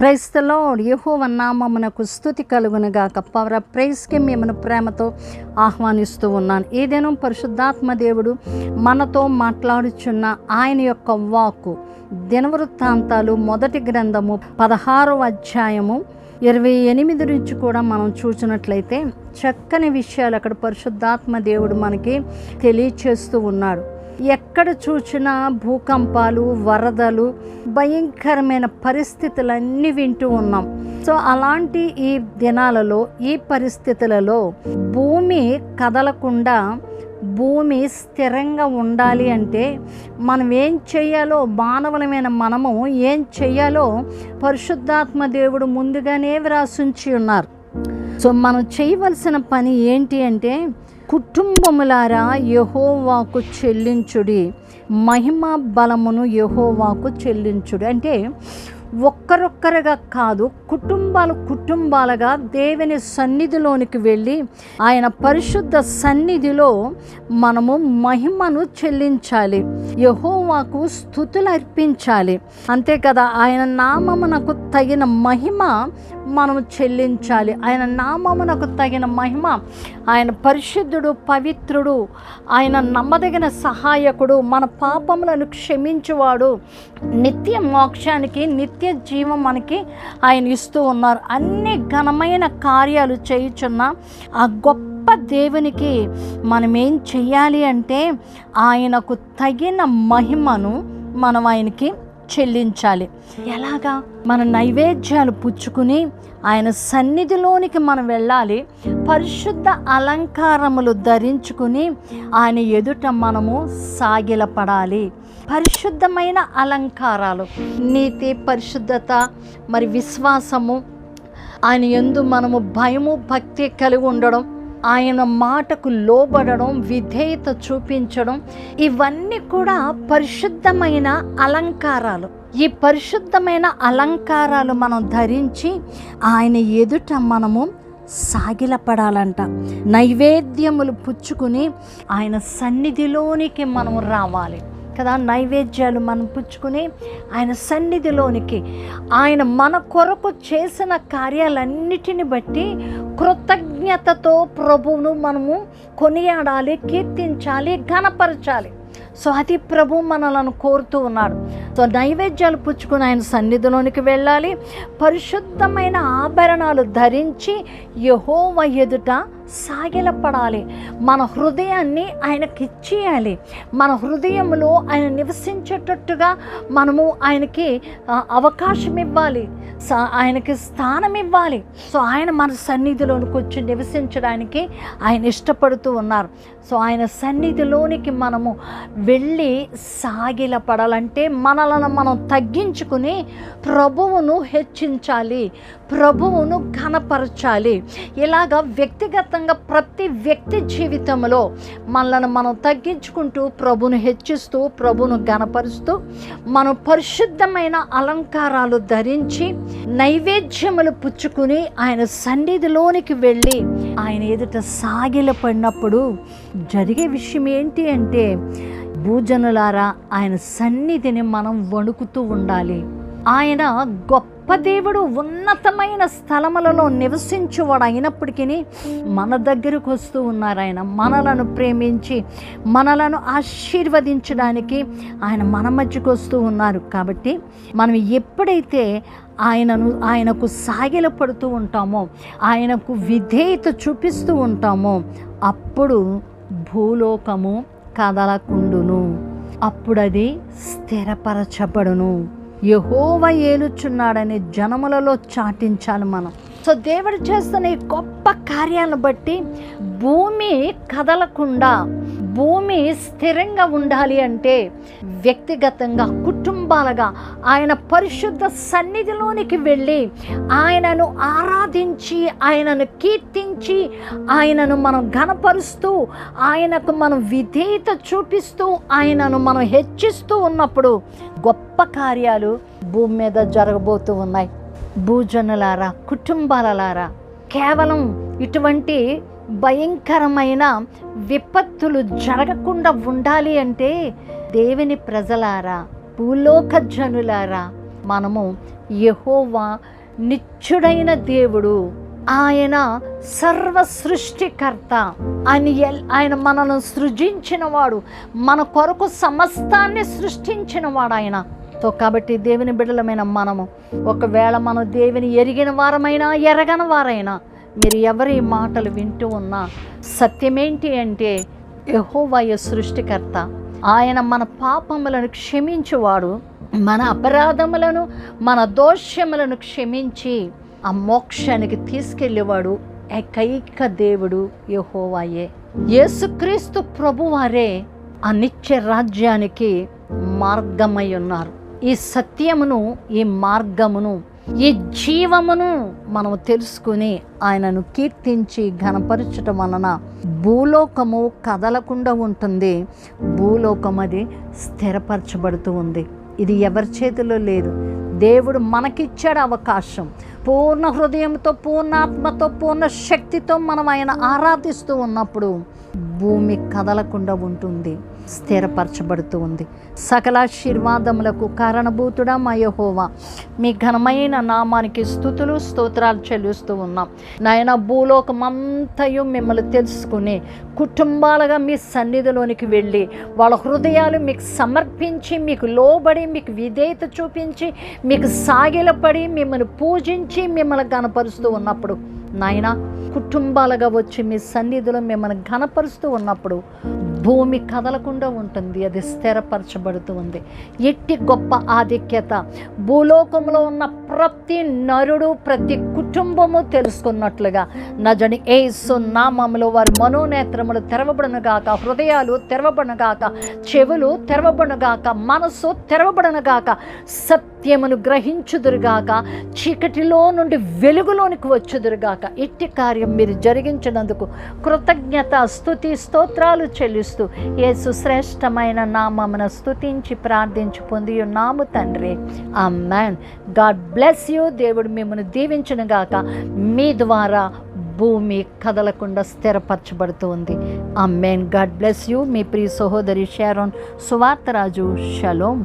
ప్రైస్తలో యహోవ నామమునకు స్థుతి కలుగునుగాక పవర్ ప్రైస్కి మిమ్మల్ని ప్రేమతో ఆహ్వానిస్తూ ఉన్నాను. ఏదైనా పరిశుద్ధాత్మ దేవుడు మనతో మాట్లాడుచున్న ఆయన యొక్క వాక్కు దినవృత్తాంతాలు మొదటి గ్రంథము పదహారో అధ్యాయము ఇరవై ఎనిమిది నుంచి కూడా మనం చూసినట్లయితే చక్కని విషయాలు అక్కడ పరిశుద్ధాత్మ దేవుడు మనకి తెలియచేస్తూ ఉన్నాడు. ఎక్కడ చూసినా భూకంపాలు వరదలు భయంకరమైన పరిస్థితులన్నీ వింటూ ఉన్నాం. సో అలాంటి ఈ దినాలలో ఈ పరిస్థితులలో భూమి కదలకుండా భూమి స్థిరంగా ఉండాలి అంటే మనం ఏం చేయాలో మానవులమైన మనము ఏం చేయాలో పరిశుద్ధాత్మ దేవుడు ముందుగానే వ్రాసుంచి ఉన్నారు. సో మనం చేయవలసిన పని ఏంటి అంటే కుటుంబములారా యహోవాకు చెల్లించుడి. మహిమ బలమును యహోవాకు చెల్లించుడి. అంటే ఒక్కరొక్కరుగా కాదు కుటుంబాలు కుటుంబాలుగా దేవుని సన్నిధిలోనికి వెళ్ళి ఆయన పరిశుద్ధ సన్నిధిలో మనము మహిమను చెల్లించాలి. యహోవాకు స్థుతులు అర్పించాలి. అంతే కదా ఆయన నామమునకు తగిన మహిమ మనము చెల్లించాలి. ఆయన నామమునకు తగిన మహిమ ఆయన పరిశుద్ధుడు పవిత్రుడు ఆయన నమ్మదగిన సహాయకుడు మన పాపములను క్షమించువాడు. నిత్య మోక్షానికి నిత్య జీవం మనకి ఆయన ఇస్తూ ఉన్నారు. అన్ని ఘనమైన కార్యాలు చేయుచున్న ఆ గొప్ప దేవునికి మనం ఏం చెయ్యాలి అంటే ఆయనకు తగిన మహిమను మనం ఆయనకి చెల్లించాలి. ఎలాగా? మన నైవేద్యాలు పుచ్చుకుని ఆయన సన్నిధిలోనికి మనం వెళ్ళాలి. పరిశుద్ధ అలంకారములు ధరించుకుని ఆయన ఎదుట మనము సాగిలపడాలి. పరిశుద్ధమైన అలంకారాలు నీతి పరిశుద్ధత మరి విశ్వాసము ఆయన ఎందు మనము భయము భక్తి కలిగి ఉండడం ఆయన మాటకు లోబడడం విధేయత చూపించడం ఇవన్నీ కూడా పరిశుద్ధమైన అలంకారాలు. ఈ పరిశుద్ధమైన అలంకారాలు మనం ధరించి ఆయన ఎదుట మనము సాగిలపడాలంట. నైవేద్యములు పుచ్చుకుని ఆయన సన్నిధిలోనికి మనం రావాలి. కదా నైవేద్యాలు మనం పుచ్చుకుని ఆయన సన్నిధిలోనికి ఆయన మన కొరకు చేసిన కార్యాలన్నిటిని బట్టి కృతజ్ఞతతో ప్రభువును మనము కొనియాడాలి కీర్తించాలి ఘనపరచాలి. సో అది ప్రభు మనలను కోరుతూ ఉన్నాడు. సో నైవేద్యాలు పుచ్చుకుని ఆయన సన్నిధిలోనికి వెళ్ళాలి. పరిశుద్ధమైన ఆభరణాలు ధరించి యహోవ ఎదుట సాగిలపడాలి. మన హృదయాన్ని ఆయనకి ఇచ్చేయాలి మన హృదయంలో ఆయన నివసించేటట్టుగా మనము ఆయనకి అవకాశం ఇవ్వాలి స- ఆయనకి స్థానం ఇవ్వాలి సో ఆయన మన సన్నిధిలోనికి వచ్చి నివసించడానికి ఆయన ఇష్టపడుతూ ఉన్నారు. సో ఆయన సన్నిధిలోనికి మనము వెళ్ళి సాగిలపడాలంటే మనలను మనం తగ్గించుకుని ప్రభువును హెచ్చించాలి. ప్రభువును ఘనపరచాలి. ఇలాగ వ్యక్తిగతంగా ప్రతి వ్యక్తి జీవితంలో మనల్ని మనం తగ్గించుకుంటూ ప్రభును హెచ్చిస్తూ ప్రభును ఘనపరుస్తూ మనం పరిశుద్ధమైన అలంకారాలు ధరించి నైవేద్యములు పుచ్చుకుని ఆయన సన్నిధిలోనికి వెళ్ళి ఆయన ఎదుట సాగిలపడినప్పుడు జరిగే విషయం ఏంటి అంటే భూజనులారా ఆయన సన్నిధిని మనం వణుకుతూ ఉండాలి. ఆయన గొప్ప దేవుడు ఉన్నతమైన స్థలములలో నివసించువాడు అయినప్పటికీ మన దగ్గరకు వస్తూ ఉన్నారు ఆయన. మనలను ప్రేమించి మనలను ఆశీర్వదించడానికి ఆయన మన మధ్యకు వస్తూ ఉన్నారు. కాబట్టి మనం ఎప్పుడైతే ఆయనను ఆయనకు సాగిల పడుతూ ఉంటామో ఆయనకు విధేయత చూపిస్తూ ఉంటామో అప్పుడు భూలోకము కదలకుండును. అప్పుడది స్థిరపరచబడును. యహోవ ఏలుచున్నాడని జనములలో చాటించాలి మనం. సో దేవుడు చేస్తున్న ఈ గొప్ప కార్యాలను బట్టి భూమి కదలకుండా భూమి స్థిరంగా ఉండాలి అంటే వ్యక్తిగతంగా కుటుంబాలుగా ఆయన పరిశుద్ధ సన్నిధిలోనికి వెళ్ళి ఆయనను ఆరాధించి ఆయనను కీర్తించి ఆయనను మనం ఘనపరుస్తూ ఆయనకు మనం విధేయత చూపిస్తూ ఆయనను మనం హెచ్చిస్తూ ఉన్నప్పుడు గొప్ప కార్యాలు భూమి మీద జరగబోతూ ఉన్నాయి. భూజనులారా కుటుంబాలలారా కేవలం ఇటువంటి భయంకరమైన విపత్తులు జరగకుండా ఉండాలి అంటే దేవుని ప్రజలారా భూలోక జనులారా మనము యహోవా నిత్యుడైన దేవుడు. ఆయన సర్వ సృష్టికర్త. ఆయన ఎల్- ఆయన మనను సృజించినవాడు. మన కొరకు సమస్తాన్ని సృష్టించినవాడు ఆయన తో కాబట్టి దేవుని బిడ్డలమైన మనము ఒకవేళ మనం దేవుని ఎరిగిన వారమైనా ఎరగని వారైనా మీరు ఎవరి మాటలు వింటూ ఉన్నా సత్యమేంటి అంటే యహోవయ సృష్టికర్త. ఆయన మన పాపములను క్షమించువాడు మన అపరాధములను మన దోషములను క్షమించి ఆ మోక్షానికి తీసుకెళ్ళేవాడు ఏకైక దేవుడు యహోవాయే. యేసుక్రీస్తు ప్రభువారే ఆ నిత్య రాజ్యానికి మార్గమై ఉన్నారు. ఈ సత్యమును ఈ మార్గమును ఈ జీవమును మనం తెలుసుకుని ఆయనను కీర్తించి ఘనపరచటం వలన భూలోకము కదలకుండా ఉంటుంది. భూలోకం అది స్థిరపరచబడుతూ ఉంది. ఇది ఎవరి చేతిలో లేదు. దేవుడు మనకిచ్చాడు అవకాశం. పూర్ణ హృదయంతో పూర్ణాత్మతో పూర్ణ శక్తితో మనం ఆయన ఆరాధిస్తూ ఉన్నప్పుడు భూమి కదలకుండా ఉంటుంది. స్థిరపరచబడుతూ ఉంది. సకలాశీర్వాదములకు కారణభూతుడా మయహోవా మీ ఘనమైన నామానికి స్థుతులు స్తోత్రాలు చెల్లిస్తూ ఉన్నాం. నాయన భూలోకమంతయు మిమ్మల్ని తెలుసుకుని కుటుంబాలుగా మీ సన్నిధిలోనికి వెళ్ళి వాళ్ళ హృదయాలు మీకు సమర్పించి మీకు లోబడి మీకు విధేయత చూపించి మీకు సాగిలపడి మిమ్మల్ని పూజించి మిమ్మల్ని గనపరుస్తూ ఉన్నప్పుడు నాయన కుటుంబాలుగా వచ్చి మీ సన్నిధిలో మిమ్మల్ని ఘనపరుస్తూ ఉన్నప్పుడు భూమి కదలకుండా ఉంటుంది అది స్థిరపరచబడుతూ ఉంది. ఎట్టి గొప్ప ఆధిక్యత. భూలోకంలో ఉన్న ప్రతి నరుడు ప్రతి కుటుంబము తెలుసుకున్నట్లుగా నజని ఏసు నామములో వారి మనోనేత్రములు తెరవబడనగాక హృదయాలు తెరవబడనగాక చెవులు తెరవబడునుగాక మనసు సత్ సత్యమును గ్రహించుదురుగాక చీకటిలో నుండి వెలుగులోనికి వచ్చుదురుగాక ఇట్టి కార్యం మీరు జరిగించినందుకు కృతజ్ఞత స్థుతి స్తోత్రాలు చెల్లిస్తూ ఏ సుశ్రేష్టమైన నామమున స్థుతించి ప్రార్థించి పొంది ఉన్నాము తండ్రి. ఆ మ్యాన్ గాడ్ బ్లెస్ యూ దేవుడు మిమ్మల్ని దీవించును గాక మీ ద్వారా భూమి కదలకుండా స్థిరపరచబడుతోంది. ఆ మెయిన్ గాడ్ బ్లెస్ యూ మీ ప్రియ సహోదరి షారోన్ సువార్తరాజు షలోం